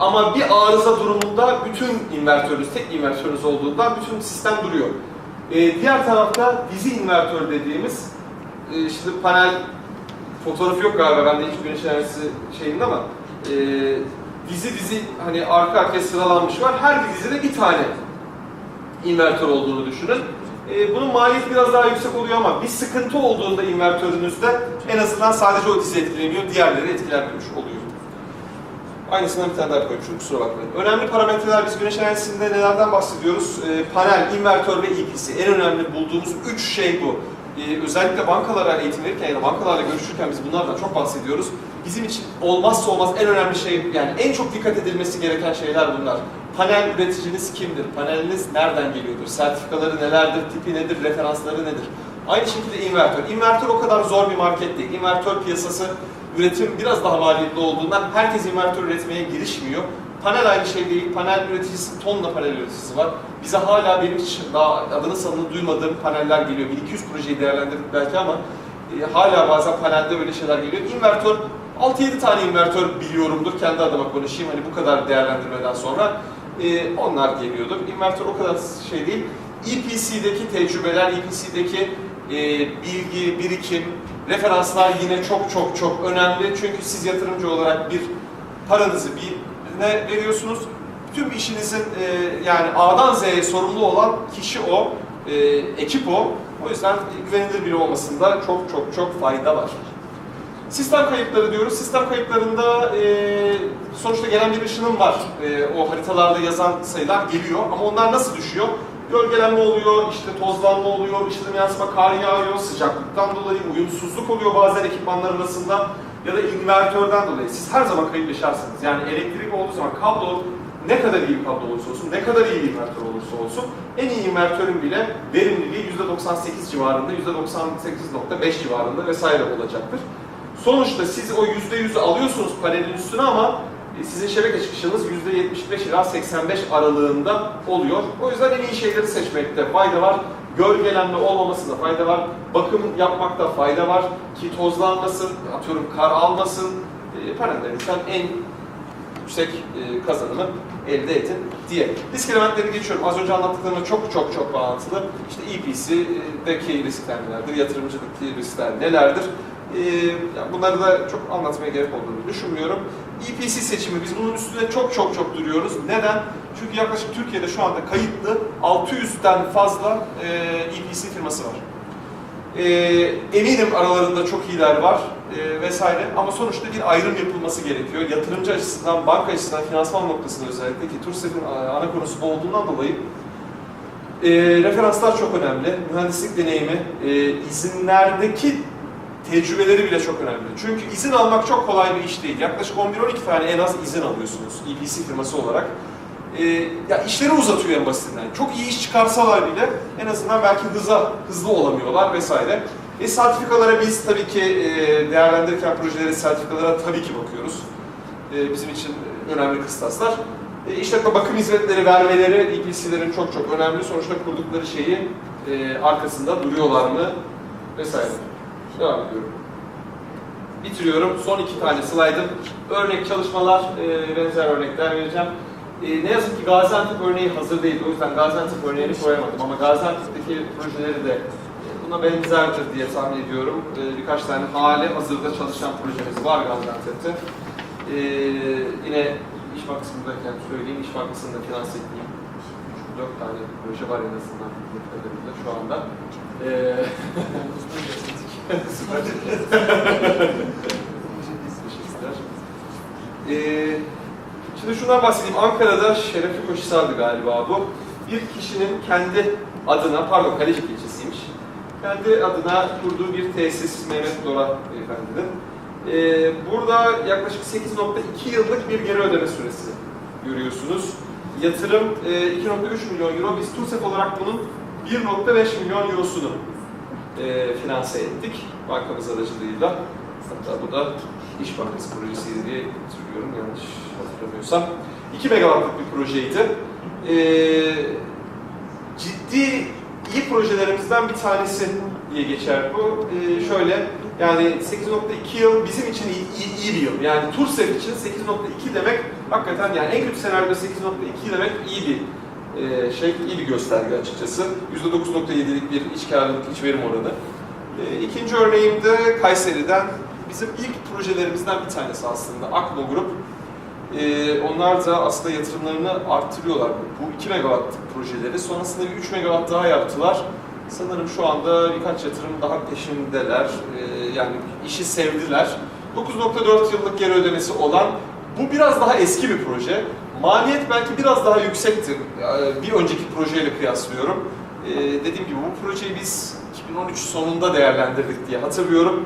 Ama bir arıza durumunda bütün invertörünüz, tek invertörünüz olduğunda bütün sistem duruyor. Ee, diğer tarafta dizi invertör dediğimiz, e, şimdi panel fotoğrafı yok galiba bende hiç güneş enerjisi şeyinde ama e, dizi dizi hani arka arkaya sıralanmış var. Her bir dizide bir tane invertör olduğunu düşünün. E, bunun maliyeti biraz daha yüksek oluyor ama bir sıkıntı olduğunda invertörünüzde en azından sadece o dizi etkileniyor, diğerleri etkilenmemiş oluyor. Aynısından bir tane daha koymuşum, kusura bakmayın. Önemli parametreler, biz güneş enerjisinde nelerden bahsediyoruz? E, panel, invertör ve EPC. En önemli bulduğumuz üç şey bu. E, özellikle bankalara eğitim verirken ya da bankalarla görüşürken biz bunlardan çok bahsediyoruz. Bizim için olmazsa olmaz en önemli şey, yani en çok dikkat edilmesi gereken şeyler bunlar. Panel üreticiniz kimdir? Paneliniz nereden geliyordur? Sertifikaları nelerdir? Tipi nedir? Referansları nedir? Aynı şekilde invertör. Invertör o kadar zor bir market değil. Invertör piyasası üretim biraz daha maliyetli olduğundan herkes invertör üretmeye girişmiyor. Panel aynı şey değil. Panel üreticisi, tonla panel üreticisi var. Bize hala benim hiç daha adını sanını duymadığım paneller geliyor. 1200 projeyi değerlendirdik belki ama e, hala bazen panelde böyle şeyler geliyor. Invertör 6-7 tane invertör biliyorumdur. Kendi adıma konuşayım. Hani bu kadar değerlendirmeden sonra e, onlar geliyordur. Invertör o kadar şey değil. EPC'deki tecrübeler, EPC'deki e, bilgi, birikim, referanslar yine çok çok çok önemli. Çünkü siz yatırımcı olarak bir paranızı birine veriyorsunuz. Tüm işinizin e, yani A'dan Z'ye sorumlu olan kişi o, e, ekip o. O yüzden güvenilir biri olmasında çok çok çok fayda var. Sistem kayıpları diyoruz. Sistem kayıplarında e, sonuçta gelen bir ışınım var. E, o haritalarda yazan sayılar geliyor ama onlar nasıl düşüyor? Gölgelenme oluyor, işte tozlanma oluyor, ışınım yansıma, kar yağıyor, sıcaklıktan dolayı uyumsuzluk oluyor bazen ekipmanlar arasında ya da invertörden dolayı. Siz her zaman kayıp yaşarsınız. Yani elektrik olduğu zaman kablo ne kadar iyi bir kablo olursa olsun, ne kadar iyi bir invertör olursa olsun en iyi invertörün bile verimliliği %98 civarında, %98.5 civarında vesaire olacaktır. Sonuçta siz o %100'ü alıyorsunuz panelin üstüne ama sizin şebeke çıkışınız %75 ila 85 aralığında oluyor. O yüzden en iyi şeyleri seçmekte fayda var. Gölgelenme olmamasında fayda var. Bakım yapmakta fayda var. Ki tozlanmasın, atıyorum kar almasın. E, panellerinizden en yüksek e, kazanımı elde edin diye. Risk geçiyorum. Az önce anlattıklarımla çok çok çok bağlantılı. İşte EPC'deki riskler nelerdir, yatırımcılıktaki riskler nelerdir? Yani bunları da çok anlatmaya gerek olduğunu düşünmüyorum. EPC seçimi, biz bunun üstüne çok çok çok duruyoruz. Neden? Çünkü yaklaşık Türkiye'de şu anda kayıtlı 600'den fazla e, EPC firması var. E, eminim aralarında çok iyiler var e, vesaire ama sonuçta bir ayrım yapılması gerekiyor. Yatırımcı açısından, banka açısından, finansman noktasında özellikle ki TURSEF'in ana konusu bu olduğundan dolayı e, referanslar çok önemli. Mühendislik deneyimi, e, izinlerdeki tecrübeleri bile çok önemli. Çünkü izin almak çok kolay bir iş değil. Yaklaşık 11-12 tane en az izin alıyorsunuz EPC firması olarak. Ee, ya işleri uzatıyor en basitinden. Çok iyi iş çıkarsalar bile en azından belki hıza, hızlı olamıyorlar vesaire. E sertifikalara biz tabii ki e, değerlendirirken projeleri sertifikalara tabii ki bakıyoruz. E, bizim için önemli kıstaslar. E, işletme bakım hizmetleri vermeleri EPC'lerin çok çok önemli. Sonuçta kurdukları şeyi e, arkasında duruyorlar mı vesaire. Devam ediyorum. Bitiriyorum. Son iki tane slaydım. Örnek çalışmalar, e, benzer örnekler vereceğim. E, ne yazık ki Gaziantep örneği hazır değil. O yüzden Gaziantep örneğini koyamadım. Ama Gaziantep'teki projeleri de e, buna benzerdir diye tahmin ediyorum. E, birkaç tane hali hazırda çalışan projemiz var Gaziantep'te. E, yine İş Bankası'ndayken söyleyeyim, İş Bankası'nda finanse ettiğim 4 tane proje var en azından şu anda. E, Ee, şimdi şundan bahsedeyim. Ankara'da Şerefli Koçhisar'dı galiba bu. Bir kişinin kendi adına, pardon Kalecik ilçesiymiş. Kendi adına kurduğu bir tesis Mehmet Dora beyefendinin. Ee, burada yaklaşık 8.2 yıllık bir geri ödeme süresi görüyorsunuz. Yatırım e, 2.3 milyon euro. Biz TUSEF olarak bunun 1.5 milyon eurosunu e, finanse ettik bankamız aracılığıyla. Hatta bu da İş Bankası projesi diye hatırlıyorum yanlış hatırlamıyorsam. 2 megawattlık bir projeydi. E, ciddi iyi projelerimizden bir tanesi diye geçer bu. E, şöyle Yani 8.2 yıl bizim için iyi, iyi, iyi bir yıl. Yani Tursev için 8.2 demek hakikaten yani en kötü senaryoda 8.2 demek iyi bir e, şey, iyi bir gösterge açıkçası. %9.7'lik bir iç karlılık, iç verim oranı. E, ikinci örneğim de Kayseri'den bizim ilk projelerimizden bir tanesi aslında Akmo Grup. E, onlar da aslında yatırımlarını arttırıyorlar. Bu 2 megawatt projeleri. Sonrasında bir 3 megawatt daha yaptılar. Sanırım şu anda birkaç yatırım daha peşindeler. E, yani işi sevdiler. 9.4 yıllık geri ödemesi olan bu biraz daha eski bir proje. Maliyet belki biraz daha yüksektir. Bir önceki projeyle kıyaslıyorum. E, dediğim gibi bu projeyi biz 2013 sonunda değerlendirdik diye hatırlıyorum.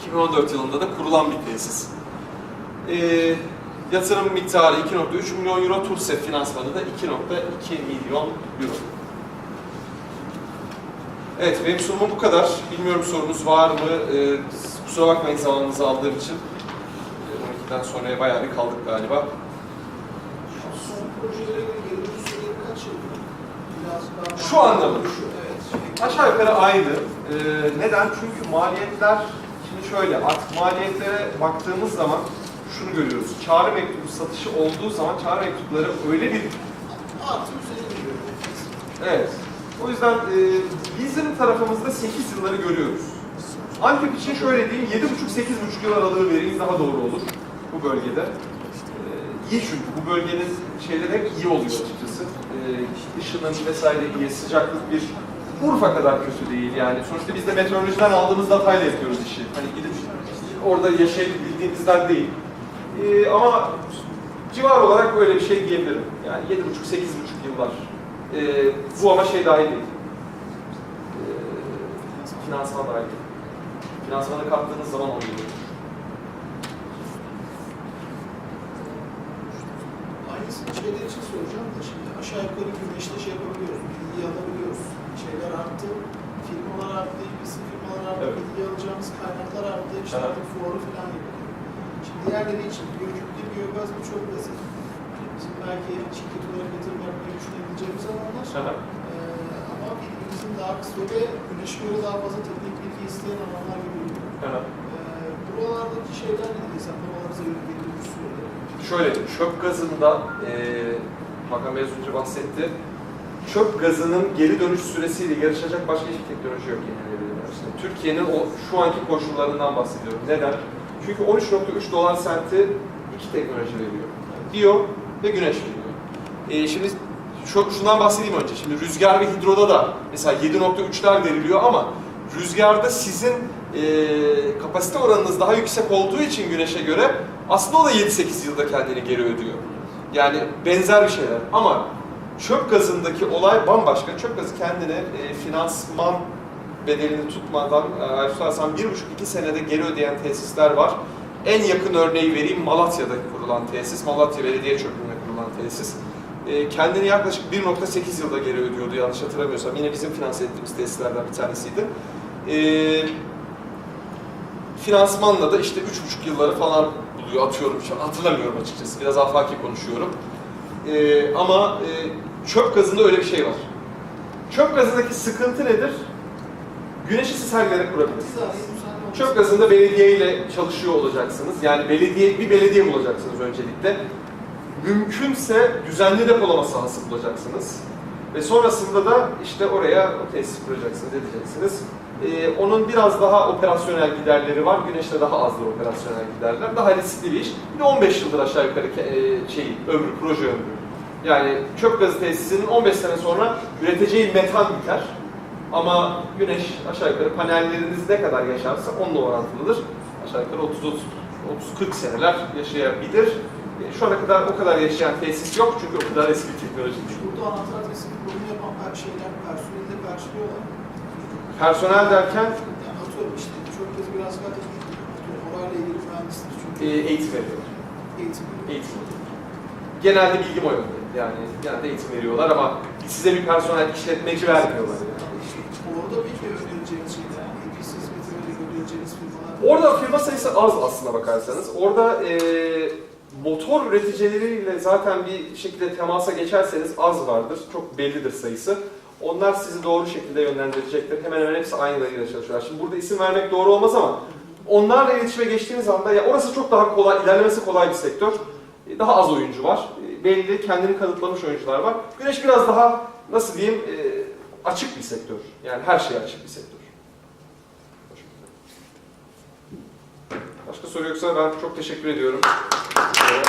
2014 yılında da kurulan bir tesis. E, yatırım miktarı 2.3 milyon euro, Tursef finansmanı da 2.2 milyon euro. Evet, benim sunumum bu kadar. Bilmiyorum sorunuz var mı? E, kusura bakmayın zamanınızı aldığım için. E, 12'den sonraya bayağı bir kaldık galiba. Son projelere göre geri dönüş süreleri kaç yıl? Biraz daha Şu anda mı? Evet. Aşağı yukarı aynı. Ee, neden? Çünkü maliyetler, şimdi şöyle, artık maliyetlere baktığımız zaman şunu görüyoruz. Çağrı mektubu satışı olduğu zaman çağrı mektupları öyle bir... Evet. O yüzden e, bizim tarafımızda 8 yılları görüyoruz. Antep için şöyle diyeyim, 7,5-8,5 yıl aralığı vereyim daha doğru olur bu bölgede. İyi çünkü bu bölgenin şeyleri hep iyi oluyor açıkçası. Ee, ışının vesaire iyi, sıcaklık bir Urfa kadar kötü değil yani. Sonuçta biz de meteorolojiden aldığımız datayla yapıyoruz işi. Hani gidip orada yaşayıp bildiğimizden değil. Ee, ama civar olarak böyle bir şey diyebilirim. Yani 7,5-8,5 yıllar. Ee, bu ama şey dahil değil. Ee, finansman dahil değil. Finansmanı kattığınız zaman 10 Aynısını şeyler için soracağım da şimdi aşağı yukarı güneşte şey yapabiliyoruz, bilgiyi alabiliyoruz. Şeyler arttı, firmalar arttı, bizim firmalar arttı, Evet. bilgi alacağımız kaynaklar arttı, işte Evet. artık fuarı falan yapıyor. Şimdi diğerleri için biyokütle biyogaz bu çok basit. Bizim belki şirket olarak yatırım yapmayı düşünebileceğimiz alanlar. Aha. Ee, ama bilgimizin daha kısa ve güneşe göre daha fazla teknik bilgi isteyen alanlar gibi. Aha. Ee, buralardaki şeyler nedir? Hesaplamalarınıza yönelik belirli süreleri. Şöyle, çöp gazında, e, Hakan Bey önce bahsetti, çöp gazının geri dönüş süresiyle yarışacak başka hiçbir teknoloji yok yenilenebilir araçta. Türkiye'nin o şu anki koşullarından bahsediyorum. Neden? Çünkü 13.3 dolar senti iki teknoloji veriyor. Biyo ve güneş veriyor. E, şimdi şu, şundan bahsedeyim önce. Şimdi rüzgar ve hidroda da mesela 7.3'ler veriliyor ama rüzgarda sizin e, kapasite oranınız daha yüksek olduğu için güneşe göre aslında o da 7-8 yılda kendini geri ödüyor. Yani benzer bir şeyler ama çöp gazındaki olay bambaşka. Çöp gazı kendine e, finansman bedelini tutmadan e, tutarsan 1,5-2 senede geri ödeyen tesisler var. En yakın örneği vereyim Malatya'da kurulan tesis. Malatya Belediye Çöpü'nde kurulan tesis. E, kendini yaklaşık 1.8 yılda geri ödüyordu yanlış hatırlamıyorsam. Yine bizim finanse ettiğimiz tesislerden bir tanesiydi. E, finansmanla da işte 3,5 yılları falan buluyor atıyorum. Şu an hatırlamıyorum açıkçası. Biraz afaki konuşuyorum. E, ama e, çöp gazında öyle bir şey var. Çöp gazındaki sıkıntı nedir? Güneşi siz her yere kurabilirsiniz. Çöp gazında belediye ile çalışıyor olacaksınız. Yani belediye bir belediye bulacaksınız öncelikle. Mümkünse düzenli depolama sahası bulacaksınız. Ve sonrasında da işte oraya o tesis kuracaksınız, edeceksiniz. Ee, onun biraz daha operasyonel giderleri var. Güneşte daha azdır operasyonel giderler. Daha riskli bir iş. Bir de 15 yıldır aşağı yukarı e, şey, ömrü, proje ömrü. Yani çöp gazı tesisinin 15 sene sonra üreteceği metan biter. Ama güneş aşağı yukarı panelleriniz ne kadar yaşarsa onunla orantılıdır. Aşağı yukarı 30-40 seneler yaşayabilir. E, Şu ana kadar o kadar yaşayan tesis yok çünkü o kadar eski bir teknoloji değil. Burada anahtar teslim kurulumu yapan şeyler personeli de karşılıyorlar. Personel derken Yani atıyorum işte çok kez biraz daha orayla ilgili mühendislik çünkü e, eğitim veriyorlar. eğitim. Eğitim veriyorlar. Genelde bilgim o yönde. Yani genelde eğitim veriyorlar ama size bir personel işletmeci vermiyorlar. Yani. İşte orada peki önereceğiniz şeyler, EPC hizmeti vererek önereceğiniz firmalar. Orada firma sayısı az aslına bakarsanız. Orada e, motor üreticileriyle zaten bir şekilde temasa geçerseniz az vardır. Çok bellidir sayısı. Onlar sizi doğru şekilde yönlendirecektir. Hemen hemen hepsi aynı dayıyla çalışıyorlar. Şimdi burada isim vermek doğru olmaz ama onlarla iletişime geçtiğiniz anda ya orası çok daha kolay, ilerlemesi kolay bir sektör. E, Daha az oyuncu var. E, Belli kendini kanıtlamış oyuncular var. Güneş biraz daha nasıl diyeyim e, açık bir sektör. Yani her şeye açık bir sektör. Başka soru yoksa ben çok teşekkür ediyorum. Sağ olun.